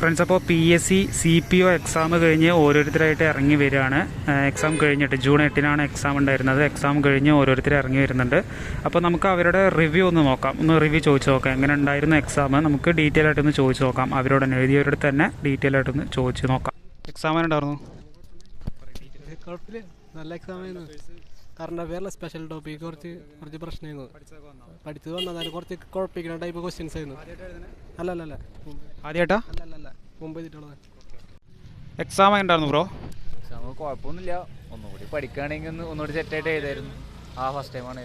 Friends അപ്പോൾ P S C C P O exam കഴിഞ്ഞ് ഓരോരുത്തരായിട്ട് ഇറങ്ങി വരികയാണ്. എക്സാം കഴിഞ്ഞിട്ട് ജൂൺ എട്ടിനാണ് എക്സാം ഉണ്ടായിരുന്നത്. എക്സാം കഴിഞ്ഞ് ഓരോരുത്തർ ഇറങ്ങി വരുന്നുണ്ട്. അപ്പോൾ നമുക്ക് അവരുടെ റിവ്യൂ ഒന്ന് നോക്കാം. ഒന്ന് റിവ്യൂ ചോദിച്ചു നോക്കാം. എങ്ങനെ ഉണ്ടായിരുന്നു എക്സാം നമുക്ക് ഡീറ്റെയിൽ ആയിട്ടൊന്ന് ചോദിച്ചു നോക്കാം. അവരോട് തന്നെ എഴുതിയവരോട് തന്നെ ഡീറ്റെയിൽ ആയിട്ടൊന്ന് ചോദിച്ചു നോക്കാം. എക്സാം ഉണ്ടായിരുന്നു നല്ല എക്സാം ആയിരുന്നു. കറണ്ട് സ്പെഷ്യൽ ടോപ്പിക് കുറച്ച് കുറച്ച് പ്രശ്നമായിരുന്നു. പഠിച്ചത് വന്നതാണ് കുറച്ച് കുഴപ്പിക്കുന്ന ടൈപ്പ് ക്വസ്റ്റ്യൻസ് ആയിരുന്നു. അല്ല അല്ല അല്ല ആദ്യമായിട്ടാ അല്ല മുമ്പ് ചെയ്തിട്ടുള്ളത് എക്സാം ഉണ്ടായിരുന്നു ബ്രോ എക്സാം കുഴപ്പമൊന്നുമില്ല. ഒന്നുകൂടി പഠിക്കുകയാണെങ്കിൽ ഒന്ന് ഒന്നുകൂടി സെറ്റായിട്ട് എഴുതായിരുന്നു. ആ ഫസ്റ്റ് ടൈമാണ്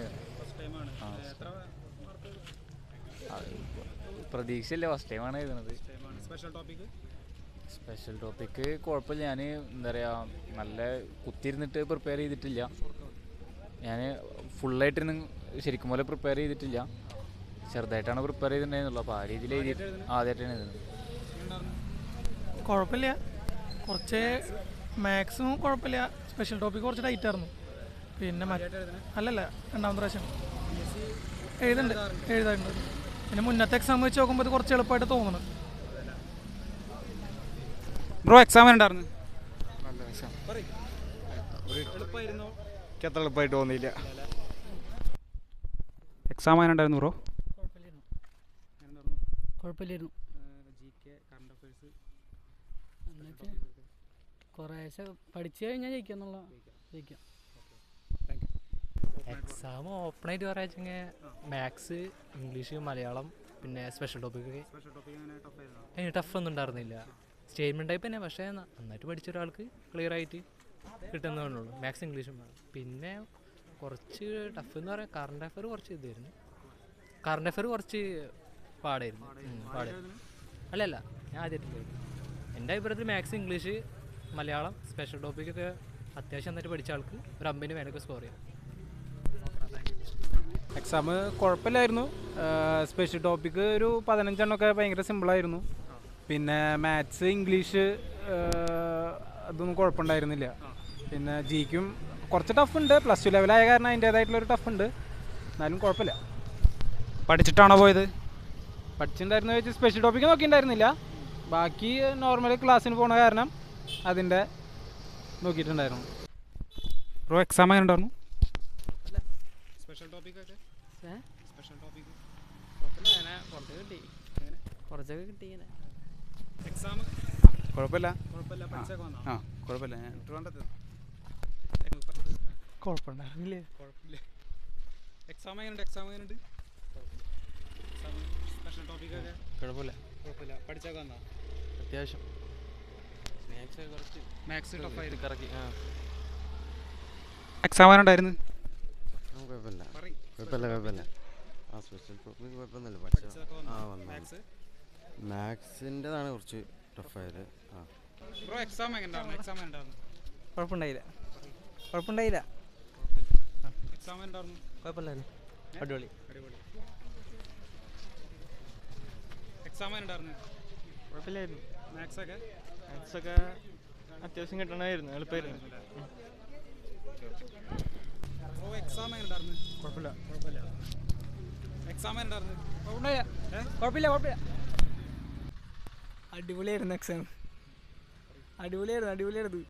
പ്രതീക്ഷയില്ല ഫസ്റ്റ് ടൈമാണ് എഴുതുന്നത്. സ്പെഷ്യൽ ടോപ്പിക്ക് കുഴപ്പമില്ല. ഞാൻ എന്താ പറയുക നല്ല കുത്തിരുന്നിട്ട് പ്രിപ്പയർ ചെയ്തിട്ടില്ല. ഞാൻ ഫുള്ളായിട്ടിരുന്ന് ശരിക്കും പോലെ പ്രിപ്പയർ ചെയ്തിട്ടില്ല. ചെറുതായിട്ടാണ് പ്രിപ്പയർ ചെയ്തിട്ടുണ്ടായിരുന്നുള്ളൂ. അപ്പോൾ ആ രീതിയിൽ എഴുതി ആദ്യമായിട്ടാണ് എഴുതുന്നത്. കുഴപ്പമില്ല. കുറച്ച് മാക്സിമം കുഴപ്പമില്ല. സ്പെഷ്യൽ ടോപ്പിക് കുറച്ച് ടൈറ്റ് ആയിരുന്നു. പിന്നെ അല്ലല്ല രണ്ടാമത്തെ പ്രാവശ്യം. എഴുതുന്നുണ്ട് എഴുതാറുണ്ട്. പിന്നെ മുന്നത്തെ എക്സാം വെച്ച് നോക്കുമ്പോൾ ഇത് കുറച്ച് എളുപ്പമായിട്ട് തോന്നുന്നു. ബ്രോ എക്സാം ഉണ്ടായിരുന്നു എളുപ്പമായിട്ട് തോന്നിയില്ല. എക്സാം ഉണ്ടായിരുന്നു ബ്രോ കുഴപ്പമില്ലായിരുന്നു. കുറേശ്ശെ പഠിച്ചു കഴിഞ്ഞാൽ ജയിക്കാം എന്നുള്ള ജയിക്കാം. എക്സാം ഓപ്പണായിട്ട് പറയാച്ചെങ്കിൽ മാത്സ് ഇംഗ്ലീഷ് മലയാളം പിന്നെ സ്പെഷ്യൽ ടോപ്പിക് അതിന് ടഫ് ഒന്നും ഉണ്ടായിരുന്നില്ല. സ്റ്റേറ്റ്മെന്റ് ടൈപ്പ് തന്നെ പക്ഷേ നന്നായിട്ട് പഠിച്ച ഒരാൾക്ക് ക്ലിയർ ആയിട്ട് കിട്ടുന്നതേ ഉള്ളൂ. മാത്സ് ഇംഗ്ലീഷും പിന്നെ കുറച്ച് ടഫ് എന്ന് പറയാം കറണ്ട് അഫയർ കുറച്ച് ഇതായിരുന്നു. കറണ്ട് അഫയർ കുറച്ച് പാടായിരുന്നു. പാടായിരുന്നു. അല്ലല്ല ഞാൻ ആദ്യമായിട്ട് പോയി എന്റെ അഭിപ്രായത്തിൽ maths English Malayalam special topic ഒക്കെ അത്യാവശ്യം നന്നായിട്ട് പഠിച്ച ആൾക്ക് ഒരു അമ്പതിന് മേലൊക്കെ സ്കോർ ചെയ്യാം. എക്സാം കുഴപ്പമില്ലായിരുന്നു. സ്പെഷ്യൽ ടോപ്പിക്ക് ഒരു പതിനഞ്ചെണ്ണമൊക്കെ ഭയങ്കര സിമ്പിളായിരുന്നു പിന്നെ മാത്സ് ഇംഗ്ലീഷ് അതൊന്നും കുഴപ്പമുണ്ടായിരുന്നില്ല. പിന്നെ ജിക്കും കുറച്ച് ടഫ് ഉണ്ട്. പ്ലസ് ടു ലെവലായ കാരണം അതിന്റേതായിട്ടുള്ളൊരു ടഫ് ഉണ്ട്. എന്നാലും കുഴപ്പമില്ല. പഠിച്ചിട്ടാണോ പോയത്? പഠിച്ചിട്ടുണ്ടായിരുന്നു ചോദിച്ചാൽ സ്പെഷ്യൽ ടോപ്പിക്ക് നോക്കിയിട്ടുണ്ടായിരുന്നില്ല. ബാക്കി നോർമൽ ക്ലാസ്സിന് പോണ കാരണം അതിന്റെ നോക്കിയിട്ടുണ്ടായിരുന്നു. ബ്രോ എക്സാം ഉണ്ടായിരുന്നു കുറച്ചൊക്കെ കിട്ടി. കുറച്ചൊക്കെ കിട്ടി ഇങ്ങനെ. കുഴപ്പമില്ല. ആ കുഴപ്പമില്ല ഞാൻ കുഴപ്പമുണ്ടായിരുന്നില്ലേ? എക്സാം എക്സാം എങ്ങനെയുണ്ട്? സ്പെഷ്യൽ ടോപ്പിക്കൊക്കെ കുഴപ്പമില്ല. കുഴപ്പമില്ല. പഠിച്ചൊക്കെ വന്നോ? അത്യാവശ്യം. മാത്സ് കുറച്ച് മാത്സ് ടഫായിരുന്നു കറക്കി ആ. എക്സാം ഉണ്ടായിരുന്നു. കുഴപ്പമില്ല. കുഴപ്പമില്ല കുഴപ്പമില്ല. ആ സ്പെഷ്യൽ ടോപ്പിക് കുഴപ്പമൊന്നുമില്ല. പഠിച്ച ആ വന്നു. മാത്സിന്റെതാണ് കുറച്ച് ടഫായത് ആ. ബ്രോ എക്സാം എക്സാം ഉണ്ടായിരുന്നു കുഴപ്പമുണ്ടായില്ല. കുഴപ്പമുണ്ടായില്ല. എക്സാം ഉണ്ടായിരുന്നു കുഴപ്പമില്ലായിരുന്നു. അടിപൊളി. എക്സാം ഉണ്ടായിരുന്നു കുഴപ്പമില്ലായിരുന്നു. മാത്സ് ഒക്കെ? മാത്സ് ഒക്കെ അത്യാവശ്യം കിട്ടണമായിരുന്നു എളുപ്പമായിരുന്നു. ഓ എക്സാം എങ്ങനെയുണ്ടായിരുന്നു? കുഴപ്പമില്ല. കുഴപ്പമില്ല. എക്സാം ഉണ്ടായിരുന്നു കുഴപ്പമില്ല. കുഴപ്പമില്ല അടിപൊളിയായിരുന്നു എക്സാം അടിപൊളിയായിരുന്നു അടിപൊളിയായിരുന്നു.